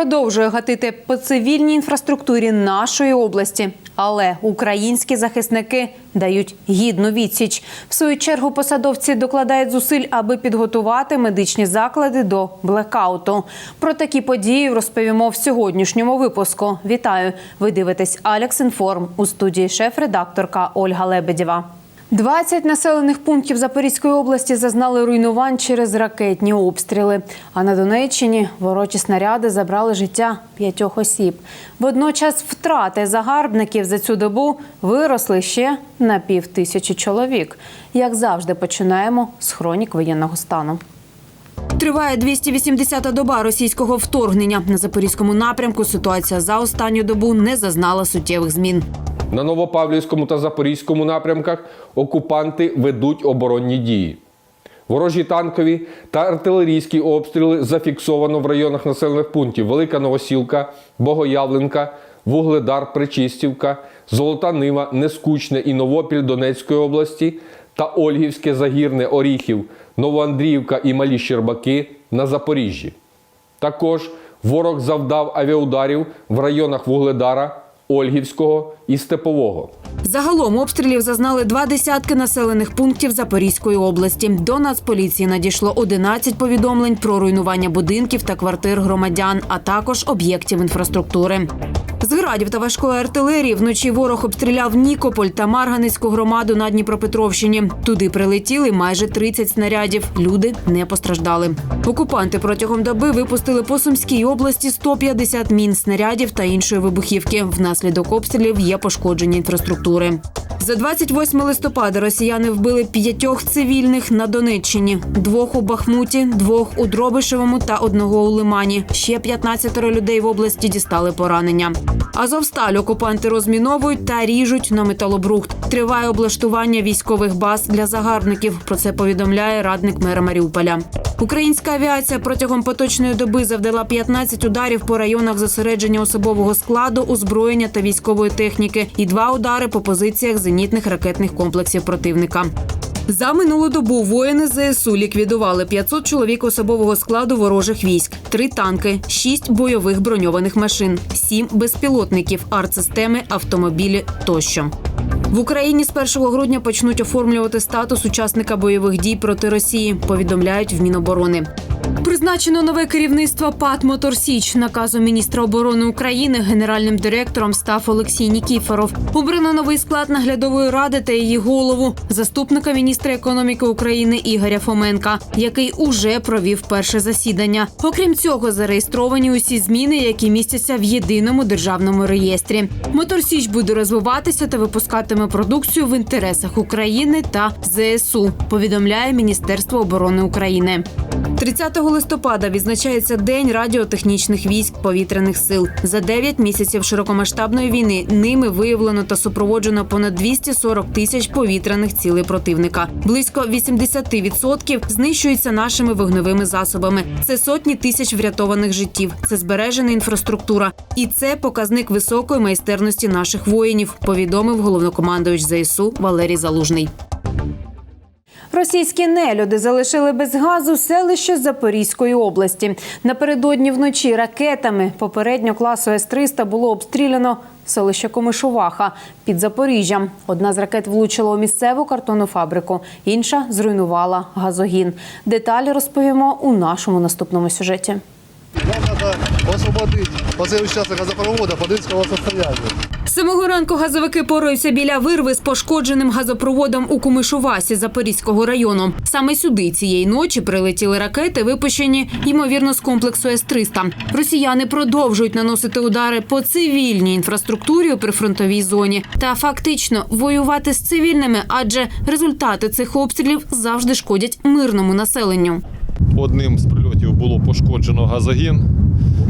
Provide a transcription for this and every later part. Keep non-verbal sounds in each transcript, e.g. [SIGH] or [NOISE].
продовжує гатити по цивільній інфраструктурі нашої області, але українські захисники дають гідну відсіч. В свою чергу посадовці докладають зусиль, аби підготувати медичні заклади до блекауту. Про такі події розповімо в сьогоднішньому випуску. Вітаю! Ви дивитесь Алекс Інформ у студії шеф-редакторка Ольга Лебедєва. 20 населених пунктів Запорізької області зазнали руйнувань через ракетні обстріли. А на Донеччині ворочі снаряди забрали життя п'ятьох осіб. Водночас втрати загарбників за цю добу виросли ще на пів тисячі чоловік. Як завжди, починаємо з хронік воєнного стану. Триває 280-та доба російського вторгнення. На запорізькому напрямку ситуація за останню добу не зазнала суттєвих змін. На Новопавлівському та Запорізькому напрямках окупанти ведуть оборонні дії. Ворожі танкові та артилерійські обстріли зафіксовано в районах населених пунктів Велика Новосілка, Богоявленка, Вугледар, Причистівка, Золота Нива, Нескучне і Новопіль Донецької області та Ольгівське, Загірне, Оріхів, Новоандріївка і Малі Щербаки на Запоріжжі. Також ворог завдав авіаударів в районах Вугледара, Ольгівського і Степового. Загалом обстрілів зазнали два десятки населених пунктів Запорізької області. До Нацполіції надійшло 11 повідомлень про руйнування будинків та квартир громадян, а також об'єктів інфраструктури. З градів та важкої артилерії вночі ворог обстріляв Нікополь та Марганецьку громаду на Дніпропетровщині. Туди прилетіли майже 30 снарядів. Люди не постраждали. Окупанти протягом доби випустили по Сумській області 150 мін снарядів та іншої вибухівки. Внаслідок обстрілів є пошкодження інфраструктури. За 28 листопада росіяни вбили п'ятьох цивільних на Донеччині: двох у Бахмуті, двох у Дробишевому та одного у Лимані. Ще 15 людей в області дістали поранення. Азовсталь окупанти розміновують та ріжуть на металобрухт. Триває облаштування військових баз для загарбників. Про це повідомляє радник мера Маріуполя. Українська авіація протягом поточної доби завдала 15 ударів по районах зосередження особового складу, озброєння та військової техніки і два удари по позиціях зенітних ракетних комплексів противника. За минулу добу воїни ЗСУ ліквідували 500 чоловік особового складу ворожих військ, три танки, шість бойових броньованих машин, сім безпілотників, артсистеми, автомобілі тощо. В Україні з 1 грудня почнуть оформлювати статус учасника бойових дій проти Росії. Повідомляють в Міноборони. Призначено нове керівництво ПАТ «Мотор Січ» наказом міністра оборони України генеральним директором став Олексій Нікіфоров. Обрано новий склад наглядової ради та її голову, заступника міністра економіки України Ігоря Фоменка, який уже провів перше засідання. Окрім цього, зареєстровані усі зміни, які містяться в єдиному державному реєстрі. Мотор Січ буде розвиватися та випускатиме продукцію в інтересах України та ЗСУ. Повідомляє Міністерство оборони України. 30 листопада відзначається День радіотехнічних військ повітряних сил. За 9 місяців широкомасштабної війни ними виявлено та супроводжено понад 240 тисяч повітряних цілей противника. Близько 80% знищуються нашими вогневими засобами. Це сотні тисяч врятованих життів. Це збережена інфраструктура, і це показник високої майстерності наших воїнів. Повідомив головнокомандуюч ЗСУ Валерій Залужний. Російські нелюди залишили без газу селище Запорізької області. Напередодні вночі ракетами попередньо класу С-300 було обстріляно селище Комишуваха під Запоріжжям. Одна з ракет влучила у місцеву картонну фабрику, інша зруйнувала газогін. Деталі розповімо у нашому наступному сюжеті. Нам надо освободить после участка газопровода подвижного состояния. Самого ранку газовики поруються біля вирви з пошкодженим газопроводом у Кумишувасі Запорізького району. Саме сюди цієї ночі прилетіли ракети, випущені ймовірно з комплексу С-300. Росіяни продовжують наносити удари по цивільній інфраструктурі у прифронтовій зоні та фактично воювати з цивільними, адже результати цих обстрілів завжди шкодять мирному населенню. Одним з прильотів було пошкоджено газогін.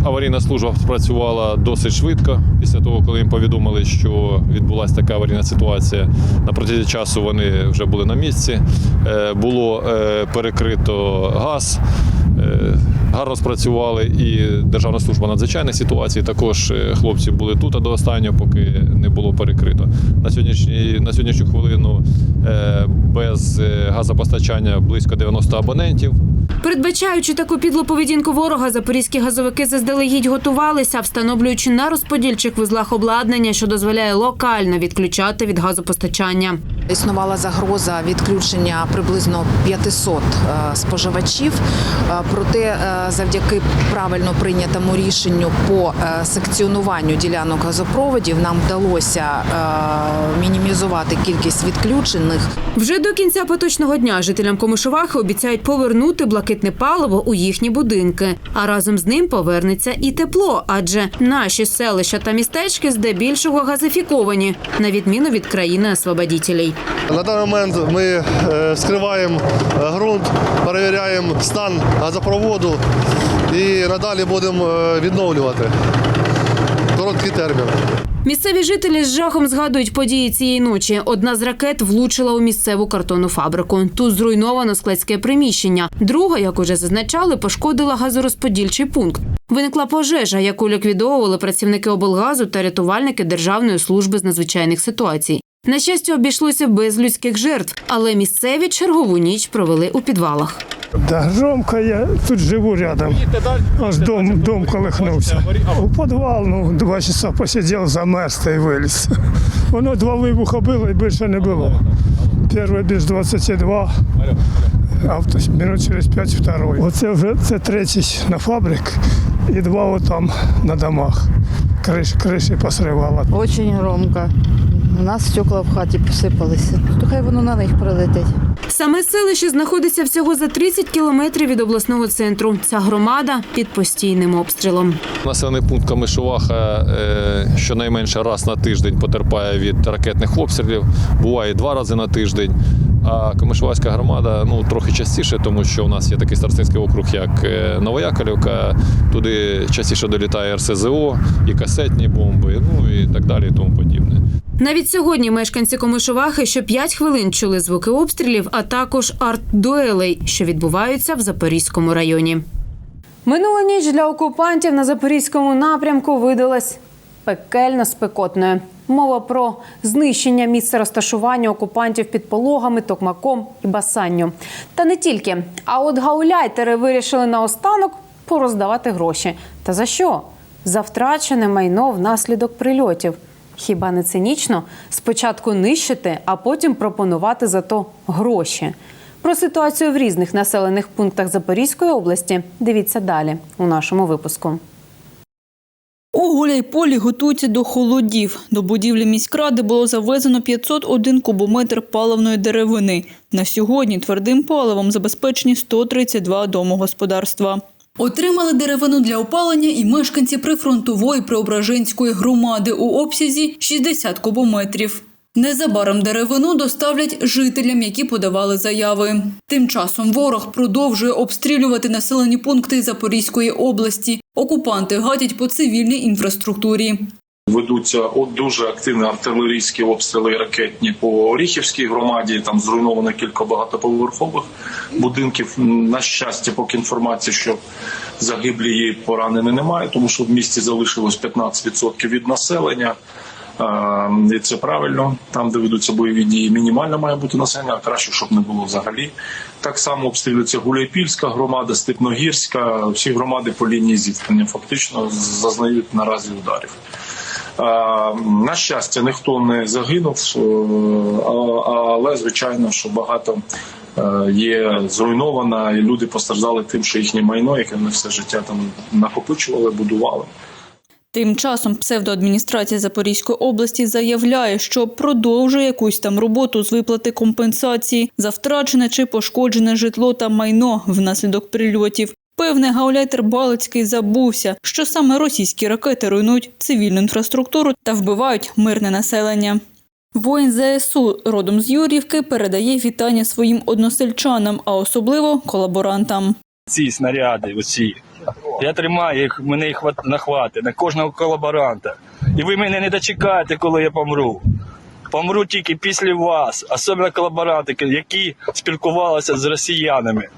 Аварійна служба спрацювала досить швидко. Після того, коли їм повідомили, що відбулася така аварійна ситуація, на протязі часу вони вже були на місці. Е, Було е, перекрито газ. е, Гарно спрацювали і Державна служба надзвичайних ситуацій. Також хлопці були тут до останнього, поки не було перекрито. На сьогоднішній на сьогоднішню хвилину без газопостачання близько 90 абонентів. Передбачаючи таку підлу поведінку ворога, запорізькі газовики заздалегідь готувалися, встановлюючи на розподільчих вузлах обладнання, що дозволяє локально відключати від газопостачання. Існувала загроза відключення приблизно 500 е, споживачів. Е, Проте, е, завдяки правильно прийнятому рішенню по секціонуванню ділянок газопроводів, нам вдалося мінімізувати кількість відключених. Вже до кінця поточного дня жителям Комишувахи обіцяють повернути блакитне паливо у їхні будинки. А разом з ним повернеться і тепло, адже наші селища та містечки здебільшого газифіковані, на відміну від країни освободітелей. На даний момент ми е, вскриваємо е, ґрунт, перевіряємо стан газопроводу і надалі будемо е, відновлювати. Короткий термін. Місцеві жителі з жахом згадують події цієї ночі. Одна з ракет влучила у місцеву картонну фабрику. Тут зруйновано складське приміщення. Друга, як уже зазначали, пошкодила газорозподільчий пункт. Виникла пожежа, яку ліквідовували працівники облгазу та рятувальники Державної служби з надзвичайних ситуацій. На щастя, обійшлося без людських жертв, але місцеві чергову ніч провели у підвалах. Да, громко я тут живу рядом. Аж дом, дом колихнувся. У підвал, ну, два часа посидів, замерз та й виліз. [LAUGHS] Воно два вибуха було і більше не було. Перший без 22, а в- минут через 5 второй. Оце вже це третій на фабрик і два отам на домах. Криш, криші посривало. Очень громко. У нас стекла в хаті посипалися. То хай воно на них прилетить. Саме селище знаходиться всього за 30 кілометрів від обласного центру. Ця громада під постійним обстрілом. Населений пункт Камишуваха е, щонайменше раз на тиждень потерпає від ракетних обстрілів, буває два рази на тиждень. А Камишувацька громада ну трохи частіше, тому що у нас є такий старостинський округ, як е, Туди частіше долітає РСЗО, і касетні бомби, ну і так далі, і тому подібне. Навіть сьогодні мешканці Комишувахи що 5 хвилин чули звуки обстрілів, а також арт-дуелей, що відбуваються в Запорізькому районі. Минула ніч для окупантів на запорізькому напрямку видалась пекельно спекотною. Мова про знищення місця розташування окупантів під пологами, токмаком і басанню. Та не тільки. А от гауляйтери вирішили наостанок пороздавати гроші. Та за що? За втрачене майно внаслідок прильотів. Хіба не цинічно спочатку нищити, а потім пропонувати за то гроші? Про ситуацію в різних населених пунктах Запорізької області дивіться далі у нашому випуску. У Гуляйполі готуються до холодів. До будівлі міськради було завезено 501 кубометр паливної деревини. На сьогодні твердим паливом забезпечені 132 домогосподарства. Отримали деревину для опалення і мешканці прифронтової Преображенської громади у обсязі 60 кубометрів. Незабаром деревину доставлять жителям, які подавали заяви. Тим часом ворог продовжує обстрілювати населені пункти Запорізької області. Окупанти гатять по цивільній інфраструктурі. Ведуться от дуже активні артилерійські обстріли ракетні по Оріхівській громаді. Там зруйновано кілька багатоповерхових будинків. На щастя, поки інформації, що загиблі і поранені немає, тому що в місті залишилось 15% від населення. І це правильно. Там, де ведуться бойові дії, мінімально має бути населення, а краще, щоб не було взагалі. Так само обстрілюється Гуляйпільська громада, Степногірська. Всі громади по лінії зіткнення фактично зазнають наразі ударів. На щастя, ніхто не загинув, е, але звичайно, що багато е, є зруйновано, і люди постраждали тим, що їхнє майно, яке вони все життя там накопичували, будували. Тим часом псевдоадміністрація Запорізької області заявляє, що продовжує якусь там роботу з виплати компенсації за втрачене чи пошкоджене житло та майно внаслідок прильотів. Певне, гауляйтер Балицький забувся, що саме російські ракети руйнують цивільну інфраструктуру та вбивають мирне населення. Воїн ЗСУ родом з Юрівки передає вітання своїм односельчанам, а особливо колаборантам. ці снаряди, оці. Я тримаю їх, мене їх хват- на на кожного колаборанта. І ви мене не дочекаєте, коли я помру. Помру тільки після вас, особливо колаборанти, які спілкувалися з росіянами.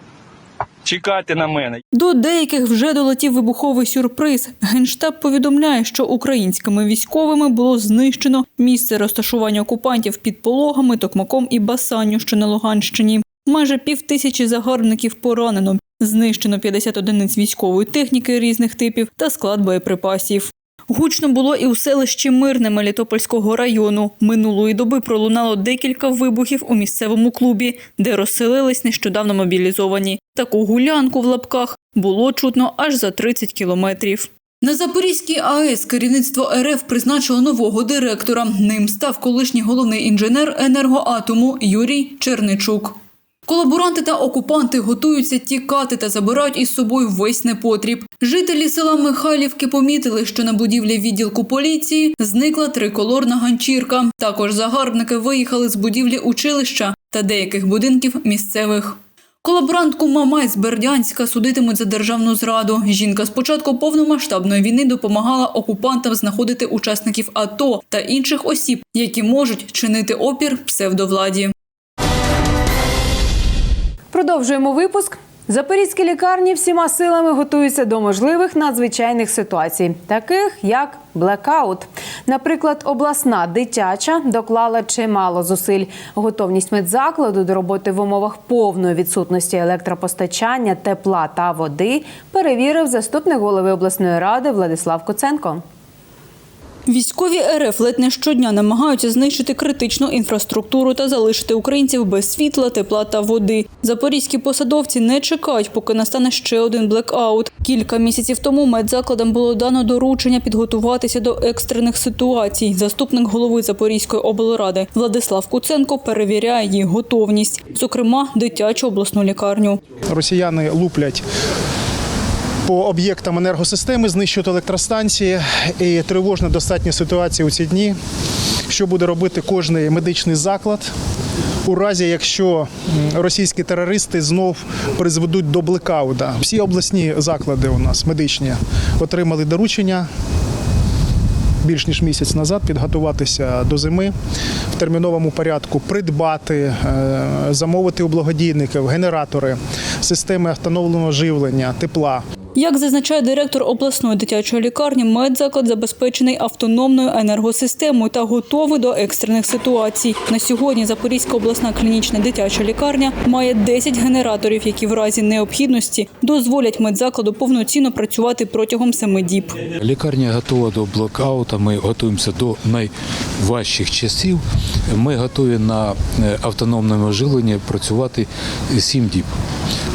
Чекайте на мене. До деяких вже долетів вибуховий сюрприз. Генштаб повідомляє, що українськими військовими було знищено місце розташування окупантів під пологами, токмаком і басанню, що на Луганщині. Майже пів тисячі загарбників поранено. Знищено 50 одиниць військової техніки різних типів та склад боєприпасів. Гучно було і у селищі Мирне Мелітопольського району. Минулої доби пролунало декілька вибухів у місцевому клубі, де розселились нещодавно мобілізовані. Таку гулянку в лапках було чутно аж за 30 кілометрів. На Запорізькій АЕС керівництво РФ призначило нового директора. Ним став колишній головний інженер енергоатому Юрій Черничук. Колаборанти та окупанти готуються тікати та забирають із собою весь непотріб. Жителі села Михайлівки помітили, що на будівлі відділку поліції зникла триколорна ганчірка. Також загарбники виїхали з будівлі училища та деяких будинків місцевих. Колаборантку Мамай з Бердянська судитимуть за державну зраду. Жінка з початку повномасштабної війни допомагала окупантам знаходити учасників АТО та інших осіб, які можуть чинити опір псевдовладі. Продовжуємо випуск. Запорізькі лікарні всіма силами готуються до можливих надзвичайних ситуацій, таких як блекаут. Наприклад, обласна дитяча доклала чимало зусиль. Готовність медзакладу до роботи в умовах повної відсутності електропостачання, тепла та води перевірив заступник голови обласної ради Владислав Коценко. Військові РФ ледь не щодня намагаються знищити критичну інфраструктуру та залишити українців без світла, тепла та води. Запорізькі посадовці не чекають, поки настане ще один блекаут. Кілька місяців тому медзакладам було дано доручення підготуватися до екстрених ситуацій. Заступник голови Запорізької облради Владислав Куценко перевіряє їх готовність, зокрема дитячу обласну лікарню. Росіяни луплять по об'єктам енергосистеми, знищують електростанції і тривожна достатня ситуація у ці дні. Що буде робити кожний медичний заклад у разі, якщо російські терористи знов призведуть до блекауда? Всі обласні заклади у нас медичні отримали доручення більш ніж місяць назад підготуватися до зими в терміновому порядку, придбати, е, замовити у благодійників генератори, системи автономленого живлення, тепла. Як зазначає директор обласної дитячої лікарні, медзаклад забезпечений автономною енергосистемою та готовий до екстрених ситуацій. На сьогодні Запорізька обласна клінічна дитяча лікарня має 10 генераторів, які в разі необхідності дозволять медзакладу повноцінно працювати протягом семи діб. Лікарня готова до блокаута. Ми готуємося до найважчих часів. Ми готові на е, автономному живленні працювати 7 діб.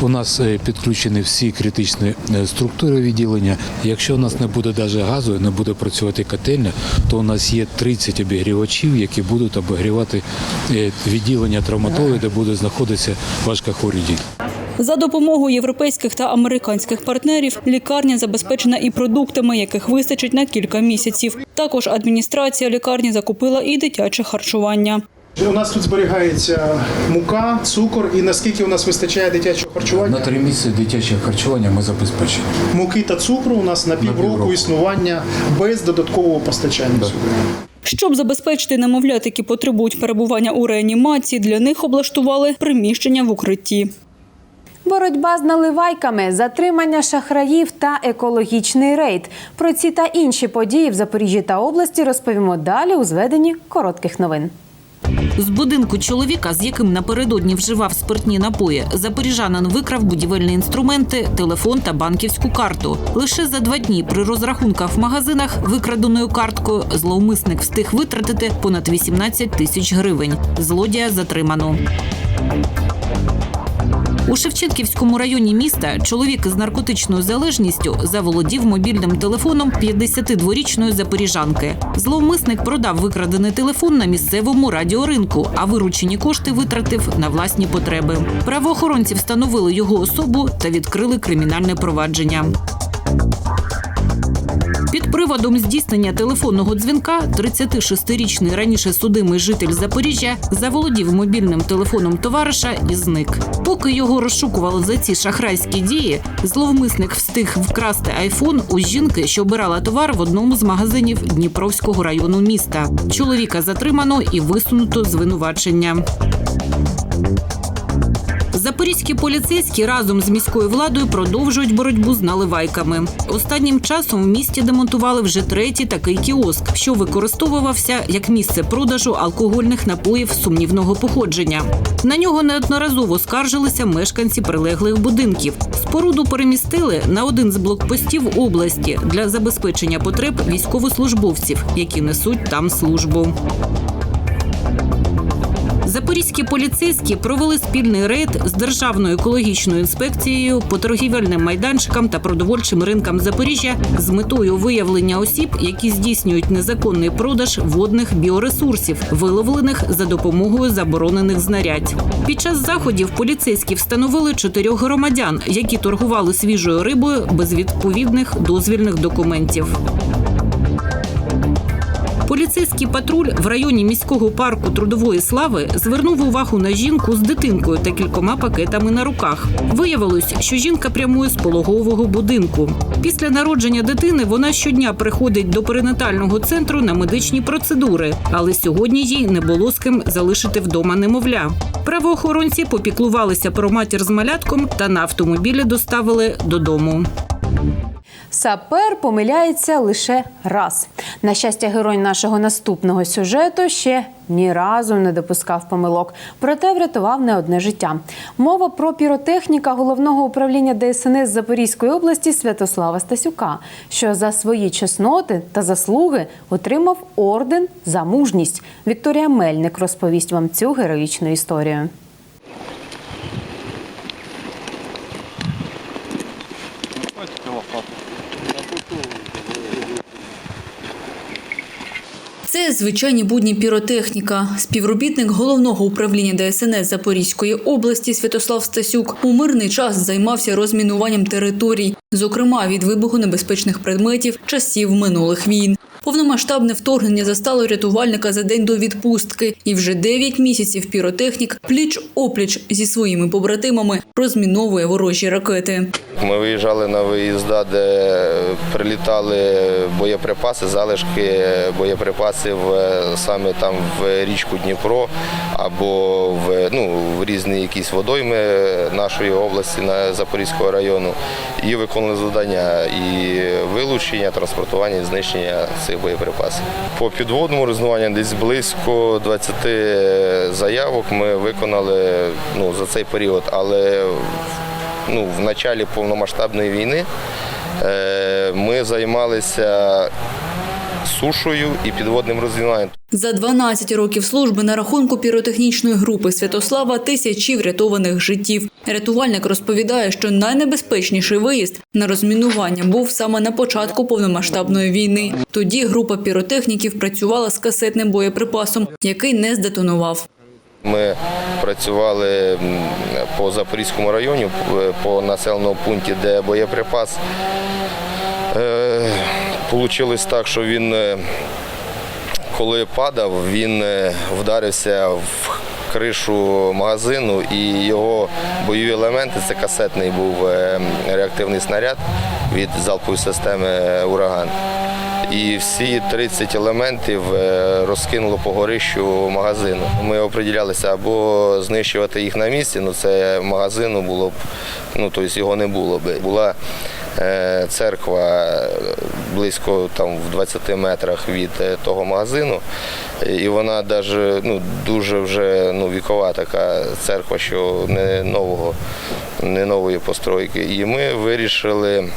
У нас е, підключені всі критичні е, структури відділення. Якщо у нас не буде навіть газу, не буде працювати котельня, то у нас є 30 обігрівачів, які будуть обігрівати е, відділення травматології, де буде знаходитися важкохворі діти. За допомогою європейських та американських партнерів лікарня забезпечена і продуктами, яких вистачить на кілька місяців. Також адміністрація лікарні закупила і дитяче харчування. У нас тут зберігається мука, цукор і наскільки у нас вистачає дитячого харчування? На три місяці дитячого харчування ми забезпечені. Муки та цукру у нас на півроку півроку. існування без додаткового постачання сюди. Щоб забезпечити немовлят, які потребують перебування у реанімації, для них облаштували приміщення в укритті. Боротьба з наливайками, затримання шахраїв та екологічний рейд. Про ці та інші події в Запоріжжі та області розповімо далі у зведенні коротких новин. З будинку чоловіка, з яким напередодні вживав спиртні напої, запоріжанин викрав будівельні інструменти, телефон та банківську карту. Лише за два дні при розрахунках в магазинах викраденою карткою зловмисник встиг витратити понад 18 тисяч гривень. Злодія затримано. У Шевченківському районі міста чоловік із наркотичною залежністю заволодів мобільним телефоном 52-річної запоріжанки. Зловмисник продав викрадений телефон на місцевому радіоринку, а виручені кошти витратив на власні потреби. Правоохоронці встановили його особу та відкрили кримінальне провадження. Під приводом здійснення телефонного дзвінка 36-річний раніше судимий житель Запоріжжя заволодів мобільним телефоном товариша і зник. Поки його розшукували за ці шахрайські дії, зловмисник встиг вкрасти айфон у жінки, що обирала товар в одному з магазинів Дніпровського району міста. Чоловіка затримано і висунуто звинувачення. Запорізькі поліцейські разом з міською владою продовжують боротьбу з наливайками. Останнім часом в місті демонтували вже третій такий кіоск, що використовувався як місце продажу алкогольних напоїв сумнівного походження. На нього неодноразово скаржилися мешканці прилеглих будинків. Споруду перемістили на один з блокпостів області для забезпечення потреб військовослужбовців, які несуть там службу. Запорізькі поліцейські провели спільний рейд з Державною екологічною інспекцією по торгівельним майданчикам та продовольчим ринкам Запоріжжя з метою виявлення осіб, які здійснюють незаконний продаж водних біоресурсів, виловлених за допомогою заборонених знарядь. Під час заходів поліцейські встановили чотирьох громадян, які торгували свіжою рибою без відповідних дозвільних документів. Поліцейський патруль в районі міського парку трудової слави звернув увагу на жінку з дитинкою та кількома пакетами на руках. Виявилось, що жінка прямує з пологового будинку. Після народження дитини вона щодня приходить до перинатального центру на медичні процедури, але сьогодні їй не було з ким залишити вдома немовля. Правоохоронці попіклувалися про матір з малятком та на автомобілі доставили додому. Сапер помиляється лише раз. На щастя, герой нашого наступного сюжету ще ні разу не допускав помилок, проте врятував не одне життя. Мова про піротехніка головного управління ДСНС Запорізької області Святослава Стасюка, що за свої чесноти та заслуги отримав орден за мужність. Вікторія Мельник розповість вам цю героїчну історію. Звичайні будні піротехніка. Співробітник головного управління ДСНС Запорізької області Святослав Стасюк у мирний час займався розмінуванням територій, зокрема від вибуху небезпечних предметів часів минулих війн. Повномасштабне вторгнення застало рятувальника за день до відпустки, і вже 9 місяців піротехнік пліч опліч зі своїми побратимами розміновує ворожі ракети. Ми виїжджали на виїзда, де прилітали боєприпаси, залишки боєприпасів е, саме там в річку Дніпро або в, ну, в різні якісь водойми нашої області на Запорізького району. І виконували завдання і вилучення, транспортування і знищення цих боєприпасів. По підводному рознуванню десь близько 20 заявок ми виконали ну, за цей період, але ну, в началі повномасштабної війни е, ми займалися сушою і підводним розвиванням. За 12 років служби на рахунку піротехнічної групи Святослава тисячі врятованих життів. Рятувальник розповідає, що найнебезпечніший виїзд на розмінування був саме на початку повномасштабної війни. Тоді група піротехніків працювала з касетним боєприпасом, який не здетонував. Ми працювали по Запорізькому районі, по населеному пункті, де боєприпас. Получилось так, що він, е, коли падав, він е, вдарився в кришу магазину і його бойові елементи, це касетний був е, реактивний снаряд від залпової системи Ураган. І всі 30 елементів розкинуло по горищу магазину. Ми оприділялися або знищувати їх на місці, ну це магазину було б, ну тобто його не було б. Була церква е, близько там в 20 метрах від е, того магазину. І вона даже, ну, дуже вже ну, вікова така церква, що не нового, не нової постройки. І ми вирішили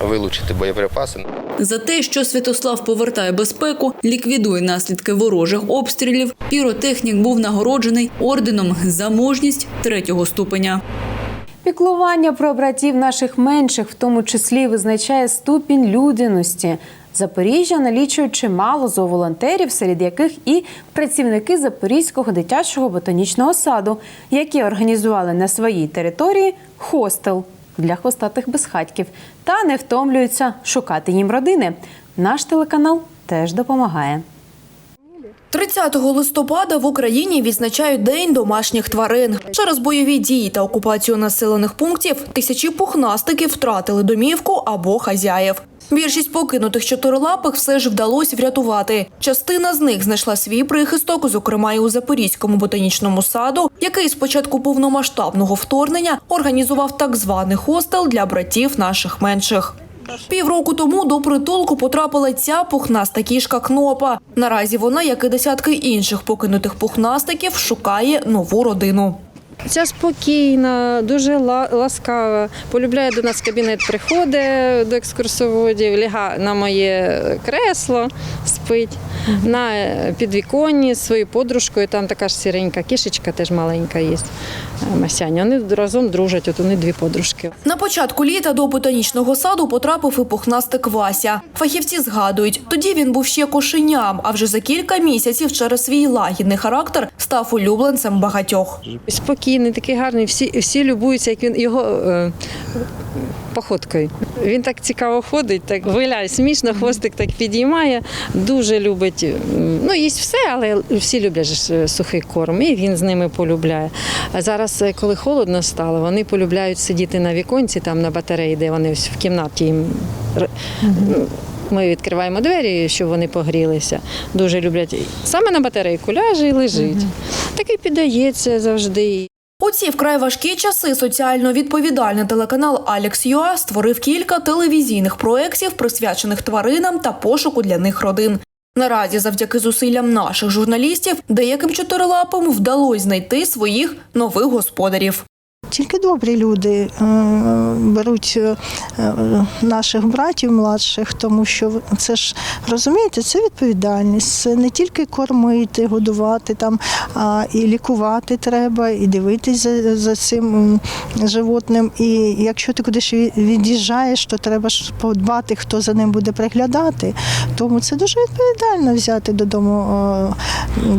вилучити боєприпаси. За те, що Святослав повертає безпеку, ліквідує наслідки ворожих обстрілів, піротехнік був нагороджений орденом за мужність третього ступеня. Піклування про братів наших менших, в тому числі, визначає ступінь людяності. Запоріжжя налічує чимало зооволонтерів, серед яких і працівники Запорізького дитячого ботанічного саду, які організували на своїй території хостел для хвостатих безхатьків та не втомлюються шукати їм родини. Наш телеканал теж допомагає. 30 листопада в Україні відзначають День домашніх тварин. Через бойові дії та окупацію населених пунктів тисячі пухнастиків втратили домівку або хазяїв. Більшість покинутих чотирилапих все ж вдалося врятувати. Частина з них знайшла свій прихисток, зокрема і у Запорізькому ботанічному саду, який з початку повномасштабного вторгнення організував так званий хостел для братів наших менших. Півроку тому до притулку потрапила ця пухнаста кішка Кнопа. Наразі вона, як і десятки інших покинутих пухнастиків, шукає нову родину. Ця спокійна, дуже ласкава. Полюбляє до нас кабінет, приходить до екскурсоводів, ляга на моє кресло, спить. На підвіконні з своєю подружкою, там така ж сіренька кішечка, теж маленька є. Масяня. Вони разом дружать, от вони дві подружки. На початку літа до ботанічного саду потрапив і пухнастик Вася. Фахівці згадують, тоді він був ще кошеням, а вже за кілька місяців через свій лагідний характер став улюбленцем багатьох. Спокійний, такий гарний, всі, всі любуються, як він його е, походкою. Він так цікаво ходить, так виляє смішно, хвостик так підіймає. Дуже любить. Ну, їсть все, але всі люблять е, сухий корм, і він з ними полюбляє. А зараз, е, коли холодно стало, вони полюбляють сидіти на віконці, там на батареї, де вони ось в кімнаті їм. Ми відкриваємо двері, щоб вони погрілися. Дуже люблять саме на батарейку ляже і лежить. Так і піддається завжди. У ці вкрай важкі часи соціально відповідальний телеканал Алекс Юа створив кілька телевізійних проєктів, присвячених тваринам та пошуку для них родин. Наразі, завдяки зусиллям наших журналістів, деяким чотирилапим вдалося знайти своїх нових господарів. Тільки добрі люди е, беруть е, е, наших братів младших, тому що це ж розумієте, це відповідальність. Це не тільки кормити, годувати там, а і лікувати треба, і дивитись за, за цим животним. І якщо ти кудись від'їжджаєш, то треба ж подбати, хто за ним буде приглядати. Тому це дуже відповідально взяти додому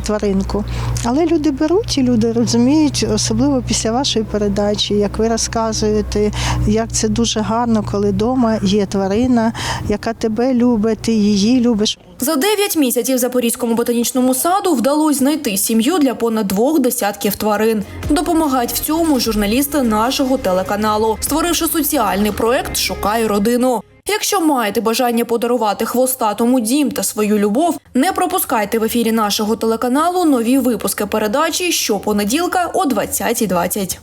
тваринку. Але люди беруть і люди розуміють, особливо після вашої передачі, як ви розказуєте, як це дуже гарно, коли вдома є тварина, яка тебе любить, ти її любиш. За 9 місяців Запорізькому ботанічному саду вдалося знайти сім'ю для понад двох десятків тварин. Допомагають в цьому журналісти нашого телеканалу, створивши соціальний проект Шукай родину. Якщо маєте бажання подарувати хвостатому дім та свою любов, не пропускайте в ефірі нашого телеканалу нові випуски передачі щопонеділка о 20.20.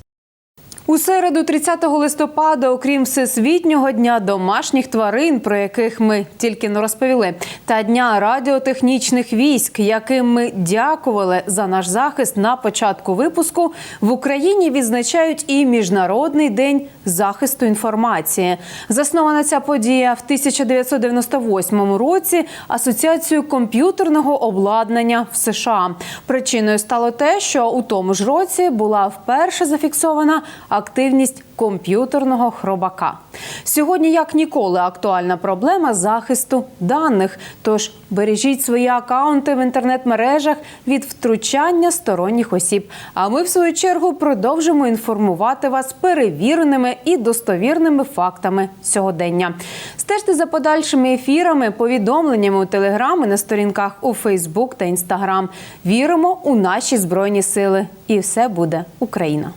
У середу, 30 листопада, окрім Всесвітнього дня домашніх тварин, про яких ми тільки не розповіли, та дня радіотехнічних військ, яким ми дякували за наш захист на початку випуску, в Україні відзначають і Міжнародний день захисту інформації. Заснована ця подія в 1998 році Асоціацією комп'ютерного обладнання в США. Причиною стало те, що у тому ж році була вперше зафіксована активність комп'ютерного хробака. Сьогодні, як ніколи, актуальна проблема захисту даних. Тож бережіть свої акаунти в інтернет-мережах від втручання сторонніх осіб. А ми, в свою чергу, продовжимо інформувати вас перевіреними і достовірними фактами сьогодення. Стежте за подальшими ефірами, повідомленнями у телеграм і на сторінках у Фейсбук та Інстаграм. Віримо у наші збройні сили, і все буде Україна.